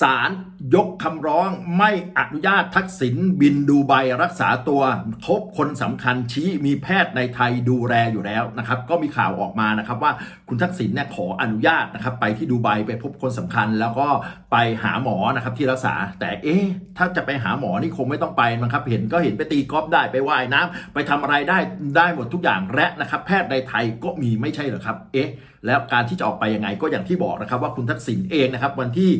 ศาลยกคำร้องไม่อนุญาตทักษิณบินดูไบรักษาตัวพบคนสำคัญชี้มีแพทย์ในไทยดูแลอยู่แล้วนะครับ ก็มีข่าวออกมานะครับว่าคุณทักษิณเนี่ยขออนุญาตนะครับ ไปที่ดูไบไปพบคนสำคัญ แล้วก็ไปหาหมอนะครับที่รักษา แต่เอ๊ะถ้าจะไปหาหมอนี่คงไม่ต้องไปมั้งครับ เห็นก็เห็นไปตีกอล์ฟได้ไปว่ายน้ำไปทำอะไรได้ได้หมดทุกอย่างและนะครับ แพทย์ในไทยก็มีไม่ใช่เหรอครับ เอ๊ะแล้วการที่จะออกไปยังไงก็อย่างที่บอกนะครับ ว่าคุณทักษิณเองนะครับวันที่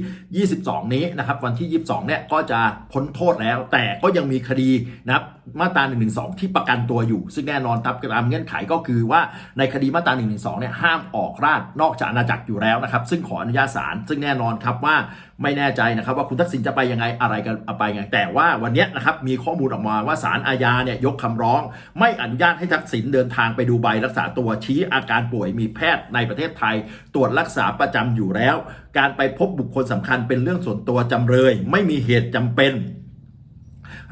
22 นี้นะครับวันที่ 22 เนี่ยก็จะพ้นโทษแล้ว แต่ก็ยังมีคดีนะครับมาตรา112ที่ประกันตัวอยู่ ซึ่งแน่นอนตามตามเงื่อนไขก็คือว่าในคดีมาตรา112เนี่ยห้ามออกราชนอกจากอาณาจักรอยู่แล้วนะครับ ซึ่งขออนุญาตศาลซึ่งแน่นอนครับว่าไม่แน่ใจนะครับ ว่าคุณทักษิณจะไปยังไงอะไรกันเอาไปไง แต่ว่าวันนี้นะครับมีข้อมูลออกมาว่าศาลอาญาเนี่ยยกคำร้อง ไม่อนุญาตให้ทักษิณเดินทางไปดูใบรักษาตัวชี้อาการป่วยมีแพทย์ในประเทศไทย ตรวจรักษาประจำอยู่แล้วการไปพบบุคคลสำคัญเป็นเรื่องส่วนตัวจำเลย ไม่มีเหตุจำเป็น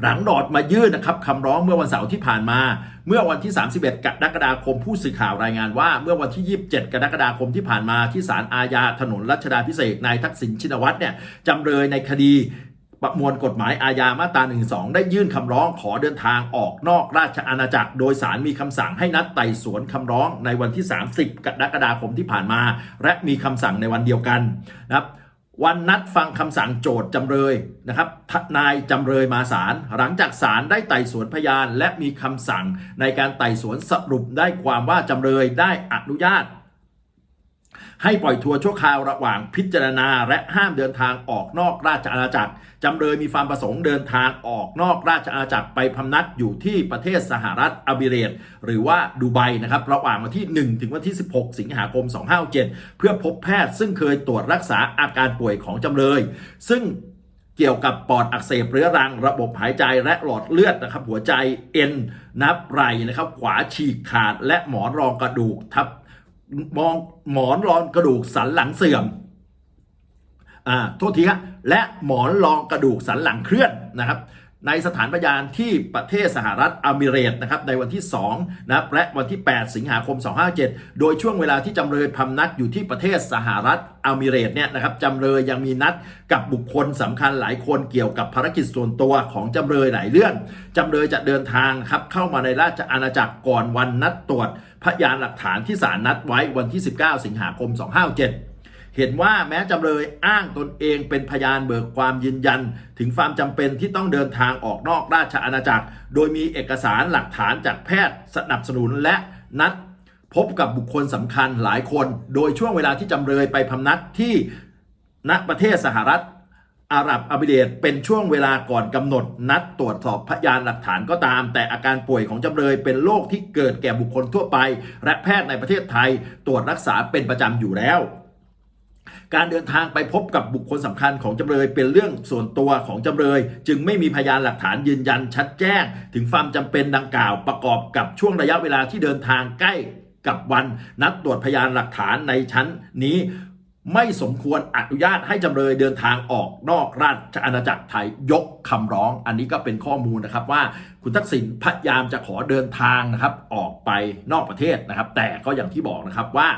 หลังดอดมายื่นนะครับคำร้องเมื่อวันเสาร์ที่ผ่านมา เมื่อวันที่ 31 กรกฎาคมผู้สื่อข่าวรายงานว่าเมื่อวันที่ 27 กรกฎาคมที่ผ่านมาที่ศาลอาญาถนนรัชดาพิเศษนายทักษิณชินวัตรเนี่ยจำเลยในคดี ประมวลกฎหมายอาญามาตรา1 2 ได้ยื่นคำร้องขอเดินทางออกนอกราชอาณาจักร โดยสารมีคำสั่งให้นัดไต่สวนคำร้องในวันที่ 30 กรกฎาคมที่ผ่านมา และมีคำสั่งในวันเดียวกันนะครับวันนัดฟังคำสั่งโจทย์จำเลยนะครับทนายจำเลยมาศาลหลังจากศาลได้ไต่สวนพยาน และมีคำสั่งในการไต่สวนสรุปได้ความว่าจำเลยได้อนุญาต ให้ปล่อยทัวร์ชั่วคราวระหว่างพิจารณา และห้ามเดินทางออกนอกราชอาณาจักร จำเลยมีความประสงค์เดินทางออกนอกราชอาณาจักรไปพำนักอยู่ที่ประเทศสหรัฐอาบเอมิเรตส์หรือว่าดูไบนะครับระหว่างวันที่ 1 ถึงวันที่ 16 สิงหาคม 257 เพื่อพบแพทย์ซึ่งเคยตรวจรักษาอาการป่วยของจำเลย ซึ่งเกี่ยวกับปอดอักเสบเรื้อรัง ระบบหายใจและหลอดเลือดนะครับหัวใจเอ็นนับไหลนะครับขวาฉีกขาดและหมอนรองกระดูกทับ มองหมอนรองกระดูกสันหลังเสื่อมอ่าโทษทีครับและหมอนรองกระดูกสันหลังเคลื่อนนะครับในสถานพยานที่ประเทศสหรัฐอเมรตส์นะครับในวันที่2นะและวันที่ 8 สิงหาคม 257 โดยช่วงเวลาที่จำเลยพำนักอยู่ที่ประเทศสหรัฐอเมรตส์เนี่ยนะครับจำเลยยังมีนัดกับบุคคลสำคัญหลายคนเกี่ยวกับภารกิจส่วนตัวของจำเลยหลายเรื่องจำเลยจะเดินทางครับเข้ามาในราชอาณาจักรก่อนวันนัดตรวจ พยานหลักฐานที่ศาลนัดไว้วันที่ 19 สิงหาคม 257 เห็นว่าแม้จำเลยอ้างตนเองเป็นพยานเบิกความยืนยัน ถึงความจำเป็นที่ต้องเดินทางออกนอกราชอาณาจักร โดยมีเอกสารหลักฐานจากแพทย์สนับสนุนและนัดพบกับบุคคลสำคัญหลายคน โดยช่วงเวลาที่จำเลยไปพำนักที่ณประเทศสหรัฐ อาหรับอาบเอมิเรตเป็นช่วงเวลาก่อนกำหนดนัดตรวจสอบพยานหลักฐานก็ตาม แต่อาการป่วยของจำเลยเป็นโรคที่เกิดแก่บุคคลทั่วไป และแพทย์ในประเทศไทยตรวจรักษาเป็นประจำอยู่แล้วการเดินทางไปพบกับบุคคลสำคัญของจำเลยเป็นเรื่องส่วนตัวของจำเลย จึงไม่มีพยานหลักฐานยืนยันชัดแจ้ง ถึงความจำเป็นดังกล่าวประกอบกับช่วงระยะเวลาที่เดินทางใกล้กับวันนัดตรวจพยานหลักฐานในชั้นนี้ ไม่สมควรอนุญาตให้จำเลยเดินทางออกนอกราชอาณาจักรไทยยกคำร้อง อันนี้ก็เป็นข้อมูลนะครับว่าคุณทักษิณพยายามจะขอเดินทางนะครับออกไปนอกประเทศนะครับ แต่ก็อย่างที่บอกนะครับว่า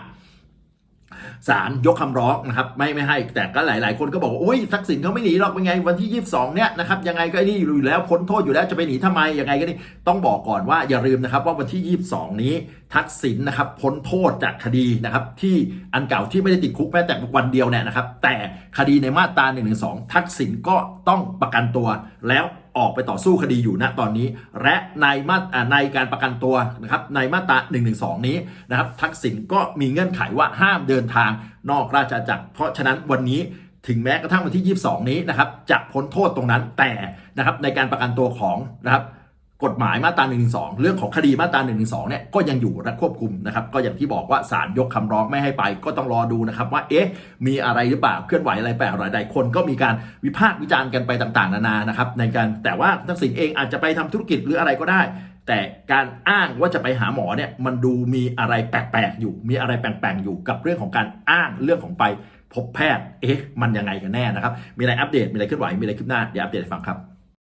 ศาลยกคำร้องนะครับไม่ไม่ให้แต่ก็หลาย ๆ คนก็บอกว่าโอ้ยทักษิณเขาไม่หนีหรอกเป็นไงวันที่ 22 เนี่ยนะครับยังไงก็นี่อยู่แล้วพ้นโทษอยู่แล้วจะไปหนีทำไมยังไงก็นี่ต้องบอกก่อนว่าอย่าลืมนะครับว่าวันที่ 22 นี้ ทักษิณนะครับพ้นโทษจากคดีนะครับที่อันเก่าที่ไม่ได้ติดคุกแม้แต่วันเดียวเนี่ยนะครับ แต่คดีในมาตรา1นึทักษิณก็ต้องประกันตัว แล้วออกไปต่อสู้คดีอยู่ณตอนนี้ และในมาตราในการประกันตัวนะครับในมาตรา1นึนี้นะครับทักษิณก็มีเงื่อนไขว่าห้ามเดินทางนอกราชอาณาจักร เพราะฉะนั้นวันนี้ถึงแม้กระทั่งวันที่ 22 นี้นะครับจะพ้นโทษตรงนั้นแต่นะครับในการประกันตัวของนะครับ กฎหมายมาตรา1นึเรื่องของคดีมาตรา1นึเนี่ยก็ยังอยู่และควบคุมนะครับ ก็อย่างที่บอกว่าศาลยกคำร้องไม่ให้ไป ก็ต้องรอดูนะครับว่าเอ๊ะมีอะไรหรือเปล่าเคลื่อนไหวอะไรแปลกอะไรใดคนก็มีการวิพากษ์วิจารณ์กันไปต่างๆ นานานะครับในการแต่ว่าทักษิณเองอาจจะไปทำธุรกิจหรืออะไรก็ได้ แต่การอ้างว่าจะไปหาหมอเนี่ยมันดูมีอะไรแปลกๆอยู่ มีอะไรแปลกๆอยู่กับเรื่องของการอ้างเรื่องของไปพบแพทย์เอ๊ะมันยังไงกันแน่นะครับมีอะไรอัปเดตมีอะไรเคลื่อนไหวมีอะไรคืบหน้าเดี๋ยวอัปเดตให้ฟังครับ